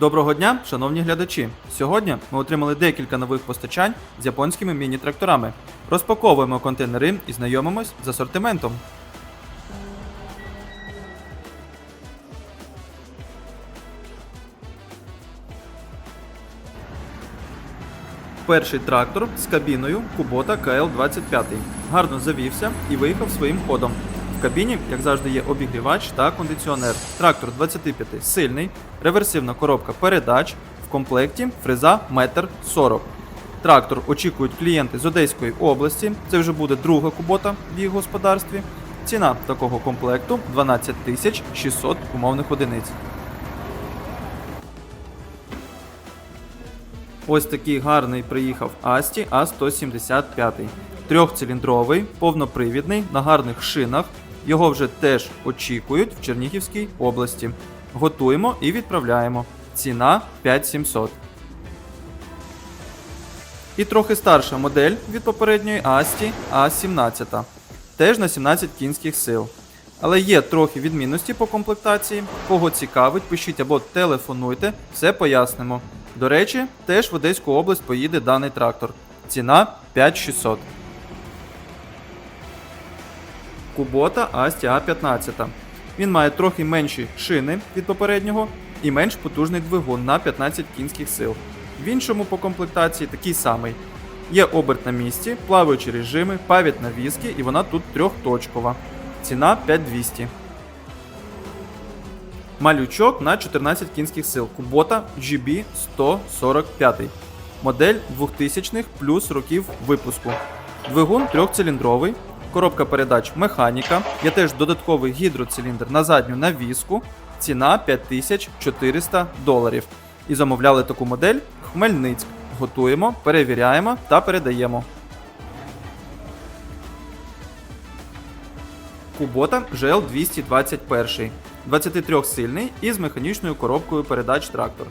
Доброго дня, шановні глядачі! Сьогодні ми отримали декілька нових постачань з японськими міні-тракторами. Розпаковуємо контейнери і знайомимось з асортиментом. Перший трактор з кабіною Kubota KL25 гарно завівся і виїхав своїм ходом. Кабіні, як завжди, є обігрівач та кондиціонер. Трактор 25 сильний, реверсивна коробка передач, в комплекті фреза 1,40 м. Трактор очікують клієнти з Одеської області. Це вже буде друга кубота в їх господарстві. Ціна такого комплекту 12 тисяч 600 умовних одиниць. Ось такий гарний приїхав Асті А175. Трьохциліндровий, повнопривідний, на гарних шинах. Його вже теж очікують в Чернігівській області. Готуємо і відправляємо. Ціна 5700. І трохи старша модель від попередньої Асті А17. Теж на 17 кінських сил. Але є трохи відмінності по комплектації. Кого цікавить, пишіть або телефонуйте, все пояснимо. До речі, теж в Одеську область поїде даний трактор. Ціна 5600. Кубота Асті А15. Він має трохи менші шини від попереднього і менш потужний двигун на 15 кінських сил. В іншому по комплектації такий самий. Є оберт на місці, плаваючі режими, павід на візки і вона тут трьохточкова. Ціна 5200. Малючок на 14 кінських сил. Кубота GB 145. Модель 2000-х плюс років випуску. Двигун трьохциліндровий. Коробка передач механіка. Є теж додатковий гідроциліндр на задню навіску. Ціна 5400 доларів. І замовляли таку модель Хмельницьк. Готуємо, перевіряємо та передаємо. Кубота GL 221. 23 сильний і з механічною коробкою передач трактор.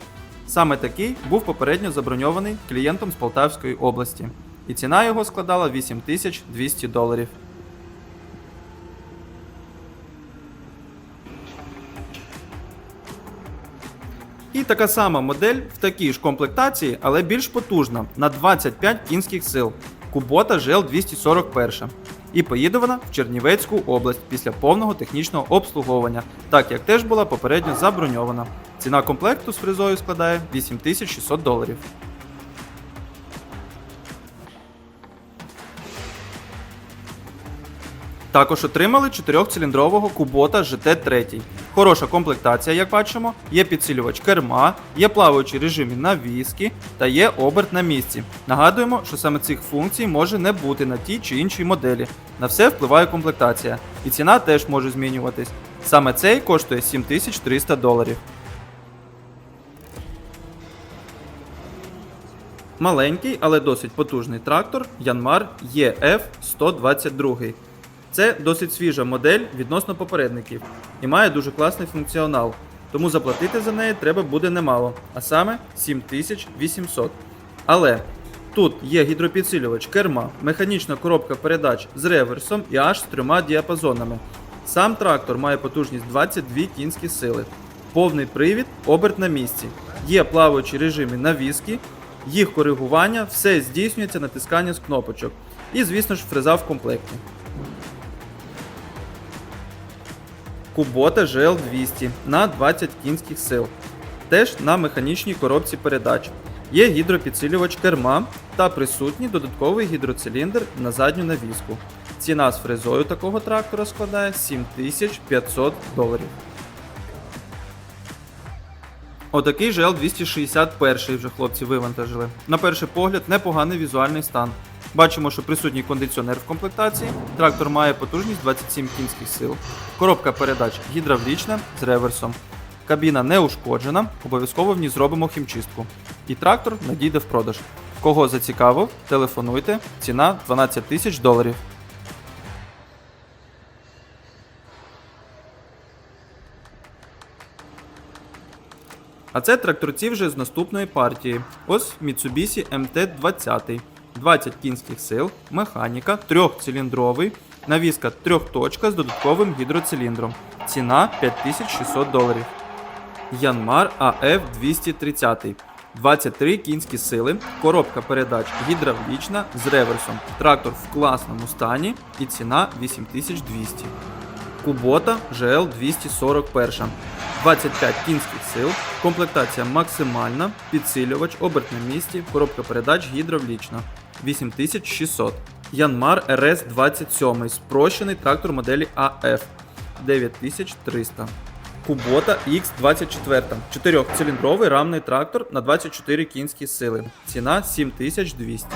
Саме такий був попередньо заброньований клієнтом з Полтавської області. І ціна його складала 8200 доларів. Така сама модель в такій ж комплектації, але більш потужна на 25 кінських сил. Кубота GL 241. І поїде вона в Чернівецьку область після повного технічного обслуговування, так як теж була попередньо заброньована. Ціна комплекту з фрезою складає 8600 доларів. Також отримали 4-циліндрового Кубота GT3. Хороша комплектація, як бачимо, є підсилювач керма, є плаваючі режими на віскі та є оберт на місці. Нагадуємо, що саме цих функцій може не бути на тій чи іншій моделі. На все впливає комплектація, і ціна теж може змінюватись. Саме цей коштує 7300 доларів. Маленький, але досить потужний трактор Yanmar EF 122. Це досить свіжа модель відносно попередників і має дуже класний функціонал. Тому заплатити за неї треба буде немало, а саме 7800. Але тут є гідропідсилювач керма, механічна коробка передач з реверсом і аж з трьома діапазонами. Сам трактор має потужність 22 кінські сили, повний привід, оберт на місці. Є плаваючі режими на віскі, їх коригування, все здійснюється натискання з кнопочок. І, звісно ж, фреза в комплекті. Кубота GL 200 на 20 кінських сил. Теж на механічній коробці передач. Є гідропідсилювач керма та присутній додатковий гідроциліндр на задню навіску. Ціна з фрезою такого трактора складає 7500 доларів. Отакий GL 261 вже хлопці вивантажили. На перший погляд, непоганий візуальний стан. Бачимо, що присутній кондиціонер в комплектації. Трактор має потужність 27 кінських сил. Коробка передач гідравлічна з реверсом. Кабіна не ушкоджена, обов'язково в ній зробимо хімчистку. І трактор надійде в продаж. Кого зацікавив, телефонуйте. Ціна 12 тисяч доларів. А це тракторці вже з наступної партії. Ось Mitsubishi MT-20. 20 кінських сил, механіка, трьохциліндровий, навіска трьохточка з додатковим гідроциліндром. Ціна 5600 доларів. Янмар АФ 230. 23 кінські сили, коробка передач гідравлічна з реверсом. Трактор в класному стані і ціна 8200. Кубота GL 241. 25 кінських сил, комплектація максимальна, підсилювач, оберт на місці, коробка передач гідравлічна 8600. Янмар РС 27 спрощений трактор моделі АФ 9300. Кубота X24. 4-циліндровий рамний трактор на 24 кінські сили. Ціна 7200.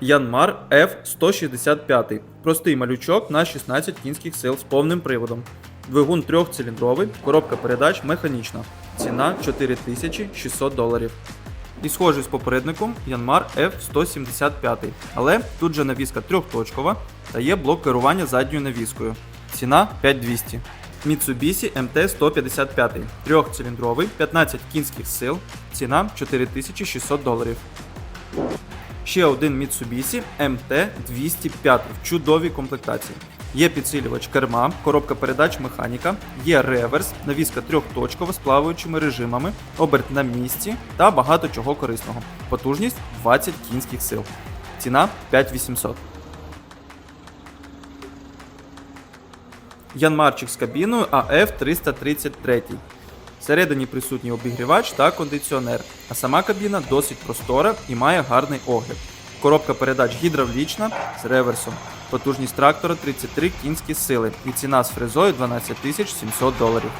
Янмар F165. Простий малючок на 16 кінських сил з повним приводом. Двигун трьохциліндровий, коробка передач механічна. Ціна 4600 доларів. І схожий з попередником Янмар F175. Але тут же навіска трьохточкова та є блок керування задньою навіскою. Ціна 5200. Mitsubishi MT-155. Трьохциліндровий, 15 кінських сил. Ціна 4600 доларів. Ще один Mitsubishi MT-205 в чудовій комплектації. Є підсилювач керма, коробка передач механіка, є реверс, навіска трьохточкова з плаваючими режимами, оберт на місці та багато чого корисного. Потужність 20 кінських сил. Ціна 5800. Янмарчик з кабіною AF333. Всередині присутній обігрівач та кондиціонер, а сама кабіна досить простора і має гарний огляд. Коробка передач гідравлічна з реверсом. Потужність трактора 33 кінські сили і ціна з фрезою 12 700 доларів.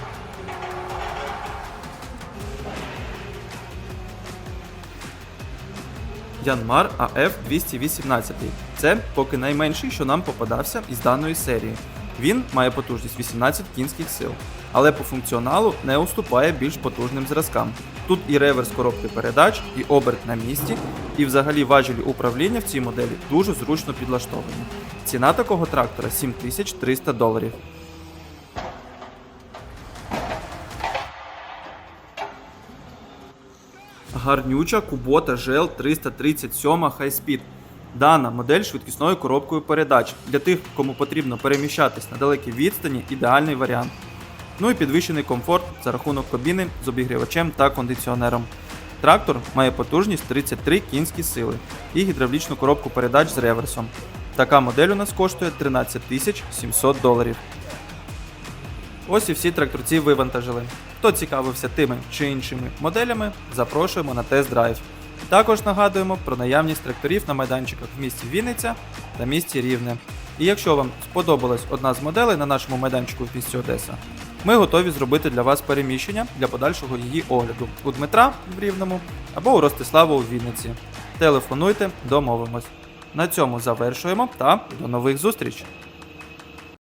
Янмар АФ 218. Це поки найменший, що нам попадався із даної серії. Він має потужність 18 кінських сил, але по функціоналу не уступає більш потужним зразкам. Тут і реверс коробки передач, і оберт на місці, і взагалі важелі управління в цій моделі дуже зручно підлаштовані. Ціна такого трактора 7300 доларів. Гарнюча Kubota GL 337 High Speed. Дана модель швидкісною коробкою передач. Для тих, кому потрібно переміщатись на далекій відстані, ідеальний варіант. Ну і підвищений комфорт за рахунок кабіни з обігрівачем та кондиціонером. Трактор має потужність 33 кінські сили і гідравлічну коробку передач з реверсом. Така модель у нас коштує 13 700 доларів. Ось і всі тракторці вивантажили. Хто цікавився тими чи іншими моделями, запрошуємо на тест-драйв. Також нагадуємо про наявність тракторів на майданчиках в місті Вінниця та місті Рівне. І якщо вам сподобалась одна з моделей на нашому майданчику в місті Одеса, ми готові зробити для вас переміщення для подальшого її огляду у Дмитра в Рівному або у Ростислава у Вінниці. Телефонуйте, домовимось. На цьому завершуємо та до нових зустрічей!